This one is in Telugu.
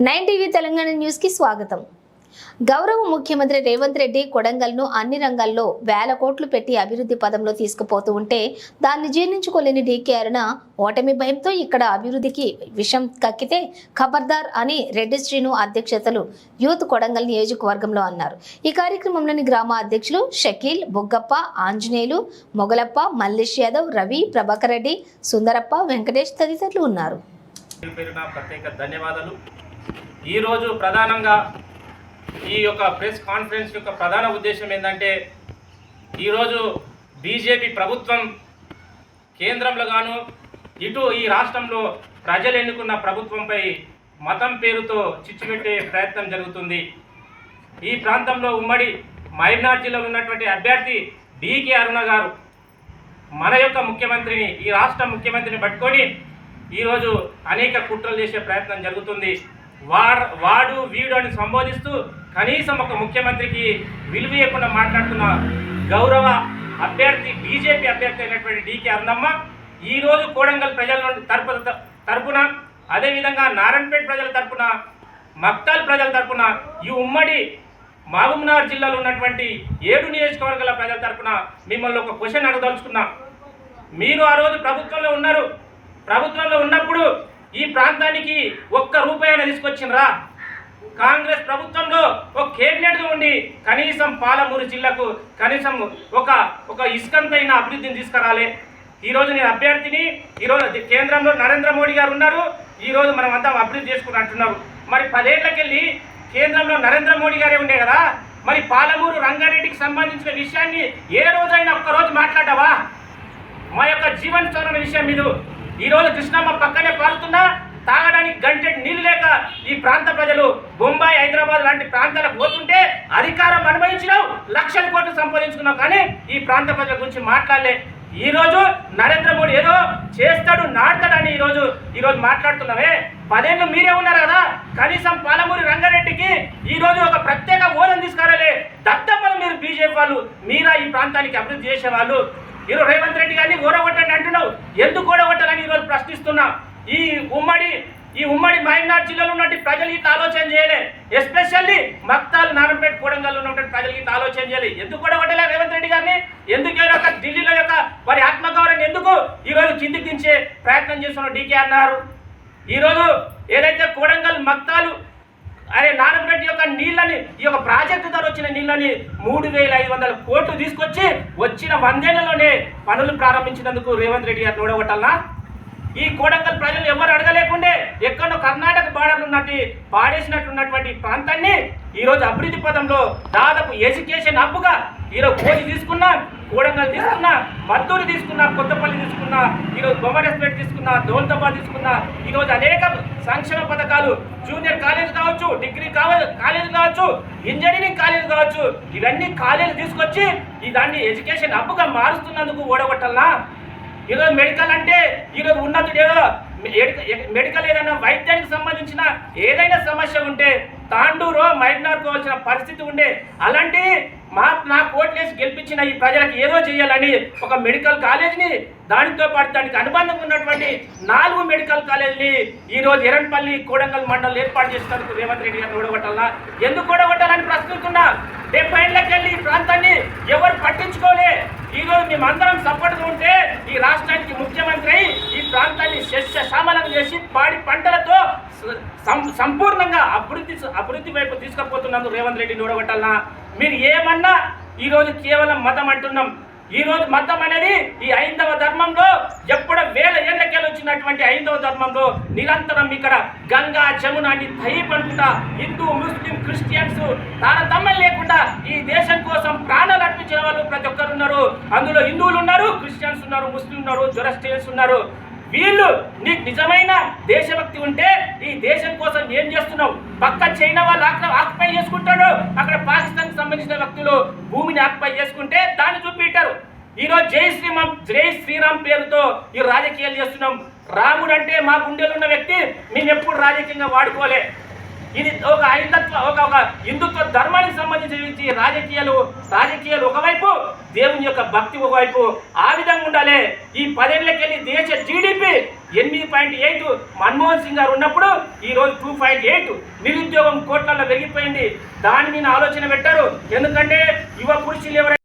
నైన్ టీవీ తెలంగాణ న్యూస్కి స్వాగతం. గౌరవ ముఖ్యమంత్రి రేవంత్ రెడ్డి కొడంగల్ను అన్ని రంగాల్లో వేల కోట్లు పెట్టి అభివృద్ధి పదంలో తీసుకుపోతూ ఉంటే దాన్ని జీర్ణించుకోలేని డీకే అరుణ ఓటమి భయంతో ఇక్కడ అభివృద్ధికి విషం కక్కితే ఖబర్దార్ అని రెడ్డి శ్రీను అధ్యక్షతలు యూత్ కొడంగల్ నియోజకవర్గంలో అన్నారు. ఈ కార్యక్రమంలోని గ్రామ అధ్యక్షులు షకీల్ బొగ్గప్ప ఆంజనేయులు మొగలప్ప మల్లేష్ యాదవ్ రవి ప్రభాకర్ రెడ్డి సుందరప్ప వెంకటేష్ తదితరులు ఉన్నారు. ధన్యవాదాలు. ఈరోజు ప్రధానంగా ఈ యొక్క ప్రెస్ కాన్ఫరెన్స్ యొక్క ప్రధాన ఉద్దేశం ఏంటంటే ఈరోజు బీజేపీ ప్రభుత్వం కేంద్రంలో గాను ఇటు ఈ రాష్ట్రంలో ప్రజలు ఎన్నుకున్న ప్రభుత్వంపై మతం పేరుతో చిచ్చుపెట్టే ప్రయత్నం జరుగుతుంది. ఈ ప్రాంతంలో ఉమ్మడి మైనార్ జిల్లాలో ఉన్నటువంటి అభ్యర్థి డికే అరుణ గారు మన యొక్క ముఖ్యమంత్రిని ఈ రాష్ట్ర ముఖ్యమంత్రిని పట్టుకొని ఈరోజు అనేక కుట్రలు చేసే ప్రయత్నం జరుగుతుంది. వాడు వాడు వీడు అని సంబోధిస్తూ కనీసం ఒక ముఖ్యమంత్రికి విలువ ఇవ్వకుండా మాట్లాడుతున్న గౌరవ అభ్యర్థి బీజేపీ అభ్యర్థి అయినటువంటి డికే అరుణమ్మ ఈరోజు కోడంగల్ ప్రజల నుండి తరపు తరపున అదేవిధంగా నారాయణపేట ప్రజల తరపున మక్తాల్ ప్రజల తరపున ఈ ఉమ్మడి మహబూబ్నగర్ జిల్లాలో ఉన్నటువంటి ఏడు నియోజకవర్గాల ప్రజల తరపున మిమ్మల్ని ఒక క్వశ్చన్ అడగదలుచుకున్నాం. మీరు ఆ రోజు ప్రభుత్వంలో ఉన్నారు. ప్రభుత్వంలో ఉన్నప్పుడు ఈ ప్రాంతానికి ఒక్క రూపాయన తీసుకొచ్చినరా కాంగ్రెస్ ప్రభుత్వంలో ఒక కేబినెట్గా ఉండి కనీసం పాలమూరు జిల్లాకు కనీసం ఒక ఒక ఇసుకంతైన అభివృద్ధిని తీసుకురాలే. ఈరోజు నేను అభ్యర్థిని ఈరోజు కేంద్రంలో నరేంద్ర మోడీ గారు ఉన్నారు ఈరోజు మనం అంతా అభివృద్ధి చేసుకుని అంటున్నారు. మరి పదేళ్ళకెళ్ళి కేంద్రంలో నరేంద్ర మోడీ గారే ఉండే కదా మరి పాలమూరు రంగారెడ్డికి సంబంధించిన విషయాన్ని ఏ రోజైనా ఒక్కరోజు మాట్లాడవా? మా యొక్క జీవన చరణ విషయం మీరు ఈరోజు కృష్ణమ్మ పక్కనే పారుతున్నా తాగడానికి గంటె నీళ్ళు లేక ఈ ప్రాంత ప్రజలు బొంబాయి హైదరాబాద్ లాంటి ప్రాంతాలకు పోతుంటే అధికారం అనుభవించినావు లక్షల కోట్లు సంపాదించుకున్నావు. కానీ ఈ ప్రాంత ప్రజల గురించి మాట్లాడలే. ఈరోజు నరేంద్ర మోడీ ఏదో చేస్తాడు నాడతాడని ఈరోజు ఈరోజు మాట్లాడుతున్నావే. పదేళ్ళు మీరే ఉన్నారు కదా కనీసం పాలమూరి రంగారెడ్డికి ఈరోజు ఒక ప్రత్యేక హోదాను తీసుకురాలే. దత్తమ్మలు మీరు బీజేపీ వాళ్ళు మీరా ఈ ప్రాంతానికి అభివృద్ధి చేసేవాళ్ళు. ఈరోజు రేవంత్ రెడ్డి గారిని ఓడగొట్టండి అంటున్నావు. ఎందుకు ఓడగొట్టాలని ఈరోజు ప్రశ్నిస్తున్నా. ఈ ఉమ్మడి ఈ ఉమ్మడి మహబూబ్నగర్ జిల్లాలో ఉన్నటువంటి ప్రజలు ఇట్లా ఆలోచన చేయలే. ఎస్పెషల్లీ మక్తాల్ నారంపేట కోడంగల్లో ఉన్నటువంటి ప్రజలు ఇట్లా ఆలోచన చేయలే. ఎందుకు ఓడగొట్టలే రేవంత్ రెడ్డి గారిని? ఎందుకు యొక్క ఢిల్లీలో యొక్క వారి ఆత్మగౌరవం ఎందుకు ఈరోజు కిందికి దించే ప్రయత్నం చేస్తున్న డీకే అన్నారు. ఈరోజు ఏదైతే కోడంగల్ మక్తాలు అరే నారంపేట యొక్క నీళ్ళని ఈ యొక్క ప్రాజెక్టు ద్వారా వచ్చిన నీళ్ళని మూడు వేల ఐదు వందల కోట్లు తీసుకొచ్చి వచ్చిన వందేళ్ళలోనే పనులు ప్రారంభించినందుకు రేవంత్ రెడ్డి గారు నూడగొట్టాలనా? ఈ కోడంగల్ ప్రజలు ఎవరు అడగలేకుండే ఎక్కడో కర్ణాటక బార్డర్లు ఉన్నట్టు పాడేసినట్టున్నటువంటి ప్రాంతాన్ని ఈరోజు అభివృద్ధి పదంలో దాదాపు ఎడ్యుకేషన్ హబ్బుగా ఈరోజు కోచి తీసుకున్నా కోడంగల్ తీసుకున్నా మద్దూరు తీసుకున్నా కొత్తపల్లి తీసుకున్నా ఈరోజు బొమ్మరెస్పేట్ తీసుకున్నా దౌలతాబాద్ తీసుకున్నా ఈరోజు అనేక సంక్షేమ పథకాలు జూనియర్ కాలేజ్ కావచ్చు డిగ్రీ కాలేజ్ కాలేజ్ కావచ్చు ఇంజనీరింగ్ కాలేజ్ కావచ్చు ఇవన్నీ కాలేజీలు తీసుకొచ్చి ఈ దాన్ని ఎడ్యుకేషన్ హబ్బుగా మారుస్తున్నందుకు ఓడగొట్టాలనా? ఈరోజు మెడికల్ అంటే ఈరోజు ఉన్నతుడు ఏదో మెడికల్ ఏదైనా వైద్యానికి సంబంధించిన ఏదైనా సమస్య ఉంటే తాండూరో మైడ్నార్ పరిస్థితి ఉండే అలాంటి మా నా కోట్లేసి గెలిపించిన ఈ ప్రజలకు ఏదో చేయాలని ఒక మెడికల్ కాలేజీని దానితో పాటు దానికి అనుబంధంగా ఉన్నటువంటి నాలుగు మెడికల్ కాలేజీని ఈ రోజు కోడంగల్ మండలం ఏర్పాటు చేసినందుకు రేవంత్ రెడ్డి గారిని ఓడగొట్టాలా? ఎందుకు ఓడగొట్టాలని ప్రశ్నిస్తున్నా? డెబ్బై ఏళ్ళకెళ్ళి ఈ ప్రాంతాన్ని ఎవరు పట్టించుకోలే? ఈ రోజు మేమందరం రాష్ట్రానికి ముఖ్యమంత్రి అయి ఈ ప్రాంతాన్ని శస్య శామలం చేసి పాడి పంటలతో సం- సంపూర్ణంగా అభివృద్ధి అభివృద్ధి వైపు తీసుకుపోతున్నందుకు రేవంత్ రెడ్డి నూడగొట్టాలన్నా మీరు ఏమన్నా ఈ రోజు కేవలం మతం అంటున్నాం. ఈ రోజు మతం అనేది ఈ ఐందవ ధర్మంలో ఎప్పుడో వేల ఏళ్ళకెళ్ళి వచ్చినటువంటి ఐందవ ధర్మంలో నిరంతరం ఇక్కడ గంగా జమున అని దయపడుకుంటా హిందూ ముస్లిం క్రిస్టియన్స్ తారతమ్యం లేకుండా ఈ దేశం కోసం ప్రాణాలు వాళ్ళు ప్రతి ఒక్కరు ఉన్నారు. అందులో హిందువులు ఉన్నారు క్రిస్టియన్స్ ఉన్నారు ముస్లిం ఉన్నారు జొరస్టియన్స్ ఉన్నారు. వీళ్ళు నీకు నిజమైన దేశభక్తి ఉంటే ఈ దేశం కోసం ఏం చేస్తున్నావు? పక్క చైనా వాళ్ళు ఆక్యుపై చేసుకుంటాడు అక్కడ పాకిస్తాన్ సంబంధించిన వ్యక్తులు భూమిని ఆక్యుపై చేసుకుంటే దాన్ని చూపిట్టారు ఈరోజు జై శ్రీరామ్ జై శ్రీరామ్ పేరుతో ఈ రాజకీయాలు చేస్తున్నాం. రాముడు అంటే మా గుండెలు ఉన్న వ్యక్తి మేము ఎప్పుడు రాజకీయంగా వాడుకోలే. ఇది ఒక ఐదత్వ ఒక ఒక హిందుత్వ ధర్మానికి సంబంధించి రాజకీయాలు. రాజకీయాలు ఒకవైపు దేవుని యొక్క భక్తి ఒకవైపు. ఆ విధంగా ఉండాలి. ఈ పదేళ్ళకెళ్ళి దేశ జీడిపి ఎనిమిది పాయింట్ ఎయిట్ మన్మోహన్ సింగ్ గారు ఉన్నప్పుడు ఈరోజు టూ పాయింట్ ఎయిట్ నిరుద్యోగం కోట్లలో పెరిగిపోయింది. దాని మీద ఆలోచన పెట్టారు. ఎందుకంటే యువ పురుషులు ఎవరైనా